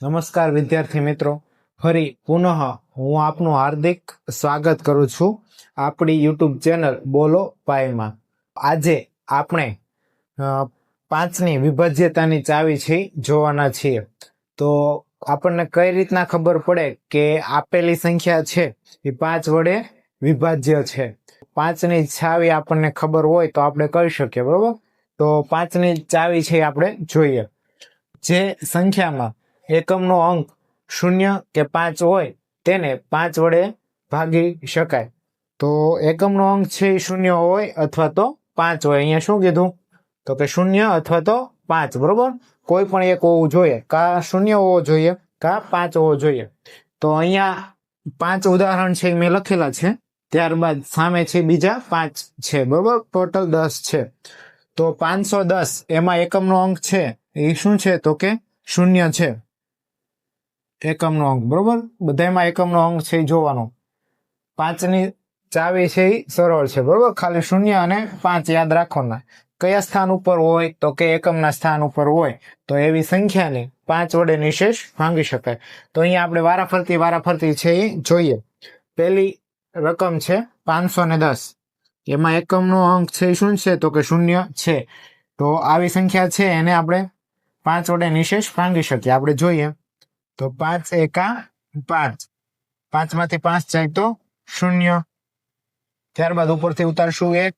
નમસ્કાર વિદ્યાર્થી મિત્રો. ફરી પુનઃ હું આપનું હાર્દિક સ્વાગત કરું છું આપણી યુટ્યુબ ચેનલ બોલો પાયમાં આજે આપણે પાંચની વિભાજ્યતાની ચાવી છે જોવાના છીએ. તો આપણને કઈ રીતના ખબર પડે કે આપેલી સંખ્યા છે? એ પાંચ વડે વિભાજ્ય છે. પાંચની ચાવી આપણને ખબર હોય તો આપણે કહી શકીએ, બરોબર? તો પાંચની ચાવી છે આપણે જોઈએ. જે સંખ્યામાં એકમનો અંક શૂન્ય કે પાંચ હોય તેને પાંચ વડે ભાગી શકાય. તો એકમનો અંક છે એ શૂન્ય હોય અથવા તો પાંચ હોય. અહીંયા શું કીધું? તો કે શૂન્ય અથવા તો પાંચ, બરોબર? કોઈ પણ એક હોવું જોઈએ. કા શૂન્ય હોવો જોઈએ, કા પાંચ હોવો જોઈએ. તો અહીંયા પાંચ ઉદાહરણ છે મેં લખેલા છે. ત્યારબાદ સામે છે બીજા પાંચ છે, બરોબર? ટોટલ દસ છે. તો પાંચસો દસ, એમાં એકમનો અંક છે. એ શું છે? તો કે શૂન્ય છે. એકમનો અંક, બરોબર? બધામાં એકમનો અંક છે જોવાનો. પાંચની ચાવી છે એ સરળ છે, બરોબર? ખાલી શૂન્ય અને પાંચ યાદ રાખવાના. કયા સ્થાન ઉપર હોય? તો કે એકમના સ્થાન ઉપર હોય. તો એવી સંખ્યાને પાંચ વડે નિશેષ ભાંગી શકાય. તો અહીંયા આપણે વારાફરતી વારાફરતી છે એ જોઈએ. પહેલી રકમ છે પાંચસો ને દસ એમાં એકમનો અંક છે એ શું છે તો કે શૂન્ય છે તો આવી સંખ્યા છે એને આપણે પાંચ વડે નિશેષ ભાંગી શકીએ આપણે જોઈએ તો પાંચ એકા પાંચ પાંચમાંથી પાંચ જાય તો શૂન્ય ત્યારબાદ ઉપરથી ઉતારશું એક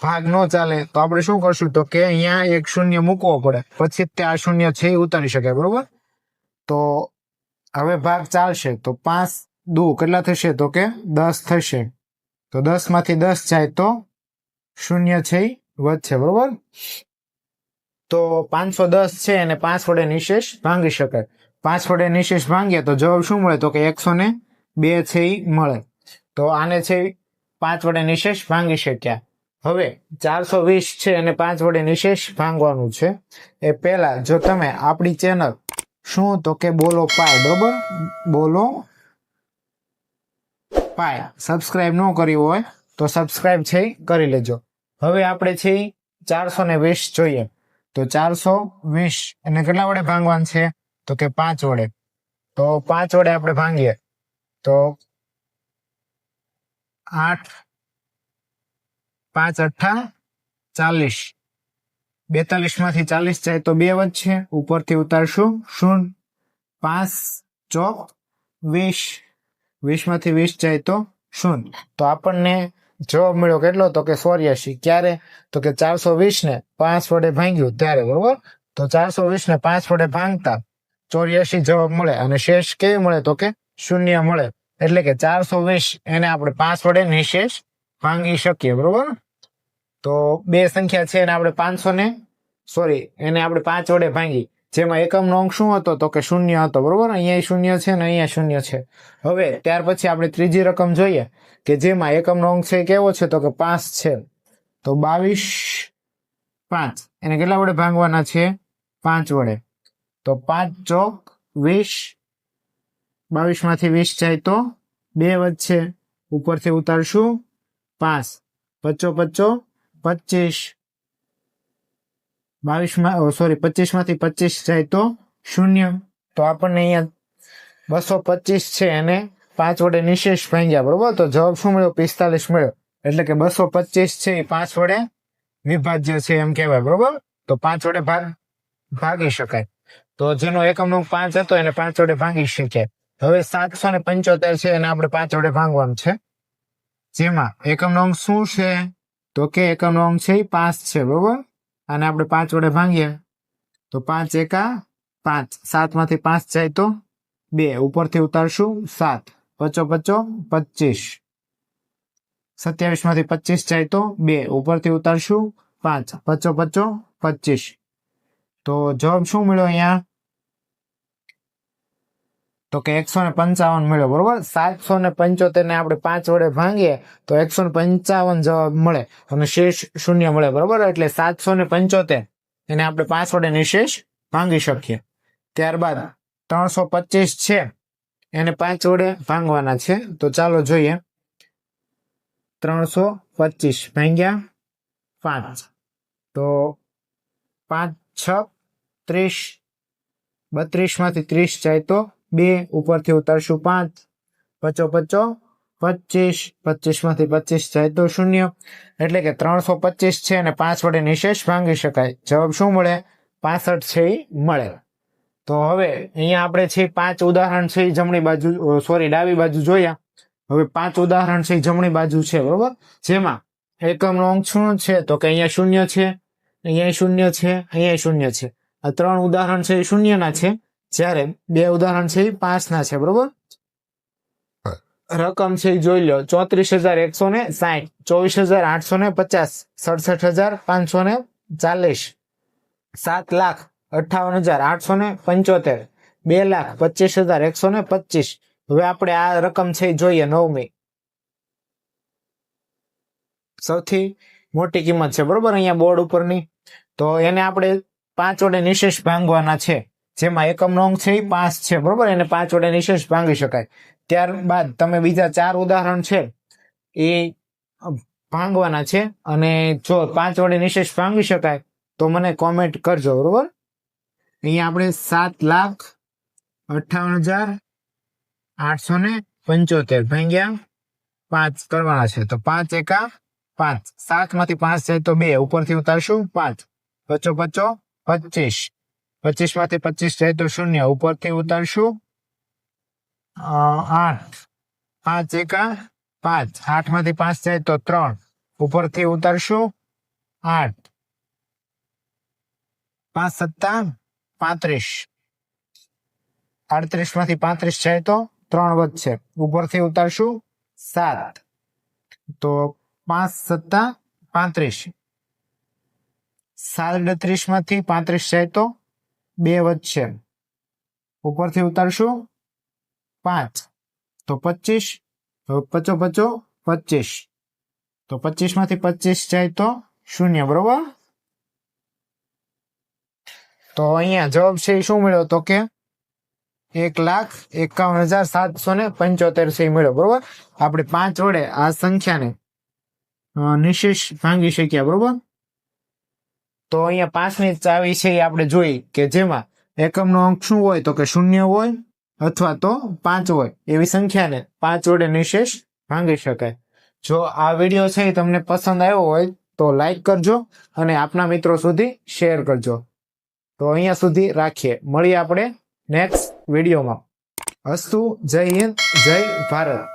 ભાગ ન ચાલે તો આપણે શું કરશું તો કે અહીંયા એક શૂન્ય મૂકવો પડે પછી જ તે આ શૂન્ય છે એ ઉતારી શકાય બરોબર તો હવે ભાગ ચાલશે તો પાંચ દુ કેટલા થશે તો કે દસ થશે. તો દસમાંથી દસ જાય તો શૂન્ય છે વધશે બરોબર? તો પાંચસો દસ છે અને પાંચ વડે નિશેષ ભાંગી શકાય. પાંચ વડે નિશેષ ભાંગીએ તો જવાબ શું મળે? તો કે એકસો ને બે છે મળે. તો આને છે પાંચ વડે નિશેષ ભાંગી શક્યા. હવે ચારસો વીસ છે અને પાંચ વડે નિશેષ ભાંગવાનું છે. એ પહેલા જો તમે આપણી ચેનલ શું તો કે બોલો પાય, બરોબર? બોલો પાય સબસ્ક્રાઇબ ન કરી હોય તો સબસ્ક્રાઇબ છે કરી લેજો. હવે આપણે છે ચારસો ને વીસ જોઈએ. તો ચારસો વીસ એને કેટલા વડે ભાંગવાનું છે? તો કે પાંચ વડે. તો પાંચ વડે આપણે ભાંગીએ. તો આઠ, પાંચ, અઠ્ઠા, ચાલીસ. બેતાલીસમાંથી ચાલીસ જાય તો બે વધશે. ઉપરથી ઉતારશું. શૂન્ય, પાંચ, ચોક, વીસ. વીસમાંથી વીસ જાય તો શૂન્ય તો આપણને જવાબ મળ્યો કેટલો? તો કે ચોર્યાસી ક્યારે? તો કે ચારસો વીસ ને પાંચ વડે ભાંગ્યું. ત્યારે, બરોબર? તો ચારસો વીસ ને પાંચ વડે ભાંગતા ચોર્યાસી જવાબ મળે અને શેષ કેવી મળે? તો કે શૂન્ય મળે. એટલે કે ચારસો વીસ એને આપણે પાંચ વડે નિશેષ ભાંગી શકીએ, બરોબર? તો બે સંખ્યા છે એને આપણે પાંચસો ને, સોરી, એને આપણે પાંચ વડે ભાંગી. જેમાં એકમનો અંક શું હતો? તો કે શૂન્ય હતો, બરોબર? અહીંયા શૂન્ય છે ને અહીંયા શૂન્ય છે. હવે ત્યાર પછી આપણે ત્રીજી રકમ જોઈએ કે જેમાં એકમનો અંક છે કેવો છે? તો કે પાંચ છે. તો બાવીસ, પાંચ. એને કેટલા વડે ભાંગવાના છે? પાંચ વડે. તો પાંચ ચોક વીસ. બાવીસમાંથી વીસ જાય તો બે વધશે. ઉપરથી ઉતારશું પાંચ. પચો પચો પચીસ. બાવીસમાં સોરી પચીસમાંથી પચીસ જાય તો શૂન્ય. તો આપણને અહીંયા બસો પચીસ છે એને પાંચ વડે નિશેષ ભાંગ્યા, બરોબર? તો જવાબ શું મળ્યો? પિસ્તાલીસ મળ્યો. એટલે કે બસો પચીસ છે એ પાંચ વડે વિભાજ્ય છે એમ કહેવાય, બરોબર? તો પાંચ વડે ભાગ, ભાગી શકાય. તો જેનો એકમનો પાંચ હતો એને પાંચ વડે ભાંગી શકાય. હવે સાતસો ને પંચોતેર છે એને આપણે પાંચ વડે ભાંગવાનું છે. જેમાં એકમનો અંક શું છે? તો કે એકમનો અંક છે એ પાંચ છે, બરોબર? અને આપણે પાંચ વડે ભાંગીએ, તો પાંચ એકા પાંચ. સાતમાંથી પાંચ જાય તો બે. ઉપરથી ઉતારશું સાત. પચો પચો પચીસ. સત્યાવીસમાંથી પચીસ જાય તો બે. ઉપરથી ઉતારશું પાંચ. પચો પચો પચીસ. તો જવાબ શું મળ્યો અહીંયા? તો કે એકસો ને પંચાવન મળ્યો, બરોબર? સાતસો ને પંચોતેર ને આપણે પાંચ વડે ભાંગીએ, તો એકસો ને પંચાવન જવાબ મળે. અને શેષ શૂન્ય મળે, બરોબર? એટલે સાતસો ને પંચોતેર એને આપણે પાંચ વડે નિશેષ ભાંગી શકીએ. ત્યારબાદ ત્રણસો પચીસ છે, એને પાંચ વડે ભાંગવાના છે. તો ચાલો જોઈએ. ત્રણસો પચીસ ભાંગ્યા પાંચ. તો પાંચ, છ, ત્રીસ. બત્રીસમાંથી ત્રીસ જાય તો બે, ઉપરથી ઉતારશું પાંચ, પચો પચો પચીસ પચીસમાંથી પચીસ જાય તો શૂન્ય. એટલે કે ત્રણસો પચીસ છે અને પાંચ વડે નિશેષ ભાંગી શકાય. જવાબ શું મળે? પાસઠ છે એ મળે. તો હવે અહીંયા આપણે છે પાંચ ઉદાહરણ છે એ જમણી બાજુ સોરી ડાબી બાજુ જોયા. હવે પાંચ ઉદાહરણ છે જમણી બાજુ છે, બરોબર? જેમાં એકમનો અંક શું છે? તો કે અહીંયા શૂન્ય છે, અહીંયા શૂન્ય છે, અહીંયા શૂન્ય છે. આ ત્રણ ઉદાહરણ છે એ શૂન્યના છે. જ્યારે બે ઉદાહરણ છે એ પાંચના છે બરોબર? રકમ છે એ જોઈ લો ચોત્રીસ હજાર એકસો ને સાઠ ચોવીસ હજાર આઠસો ને પચાસ સડસઠ હજાર પાંચસો ને ચાલીસ સાત લાખ અઠાવન હજાર આઠસો ને પંચોતેર બે લાખ પચીસ હજાર એકસો ને પચીસ. હવે આપણે આ રકમ છે એ જોઈએ નવમી. સૌથી મોટી કિંમત છે બરોબર? અહીંયા બોર્ડ ઉપરની. તો એને આપણે પાંચ વડે નિશેષ ભાંગવાના છે. જેમાં એકમ અંક છે એ પાંચ છે, બરોબર? એને પાંચ વડે નિશેષ ભાંગી શકાય. ત્યારબાદ તમે બીજા ચાર ઉદાહરણ છે, એ ભાંગવાના છે, અને જો પાંચ વડે નિશેષ ભાંગી શકાય, તો મને કોમેન્ટ કરજો, બરોબર? અહીંયા આપણે સાત લાખ અઠાવન હજાર આઠસો ને પંચોતેર ભાંગ્યા પાંચ કરવાના છે. તો પાંચ એકા પાંચ. સાતમાંથી પાંચ જાય તો બે. ઉપરથી ઉતારશું પાંચ. પચો પચો પચીસ. પચીસમાંથી પચીસ જાય તો શૂન્ય. ઉપરથી ઉતારશું. આઠ. પાંચ એકા પાંચ. આઠમાંથી પાંચ જાય તો ત્રણ. ઉપરથી ઉતારશું. આઠ. પાંચ સત્તા પાંત્રીસ. આડત્રીસમાંથી પાંત્રીસ જાય તો ત્રણ વધશે. ઉપરથી ઉતારશું. સાત. તો પાંચ સત્તા પાંત્રીસ. સાડત્રીસમાંથી પાંત્રીસ જાય તો બે વધશે ઉપરથી ઉતારશું. પાંચ. તો પચીસ. તો પચો પચો પચીસ. તો પચીસમાંથી પચીસ જાય તો શૂન્ય, બરોબર? તો અહીંયા જવાબ છે શું મળ્યો તો કે એક લાખ એકાવન હજાર સાતસો ને પંચોતેર એ મળ્યો, બરોબર? આપણે પાંચ વડે આ સંખ્યાને નિશેષ ભાંગી શક્યા, બરોબર? તો અહીંયા પાંચની ચાવી છે એ આપણે જોઈ કે જેમાં એકમનો અંક શું હોય તો કે શૂન્ય હોય અથવા તો પાંચ હોય. એવી સંખ્યાને પાંચ વડે નિશેષ ભાંગી શકાય. જો આ વીડિયો છે એ તમને પસંદ આવ્યો હોય તો લાઈક કરજો અને આપના મિત્રો સુધી શેર કરજો. તો અહીંયા સુધી રાખીએ. મળીએ આપણે નેક્સ્ટ વિડીયોમાં. અસ્તુ, જય હિન્દ, જય ભારત.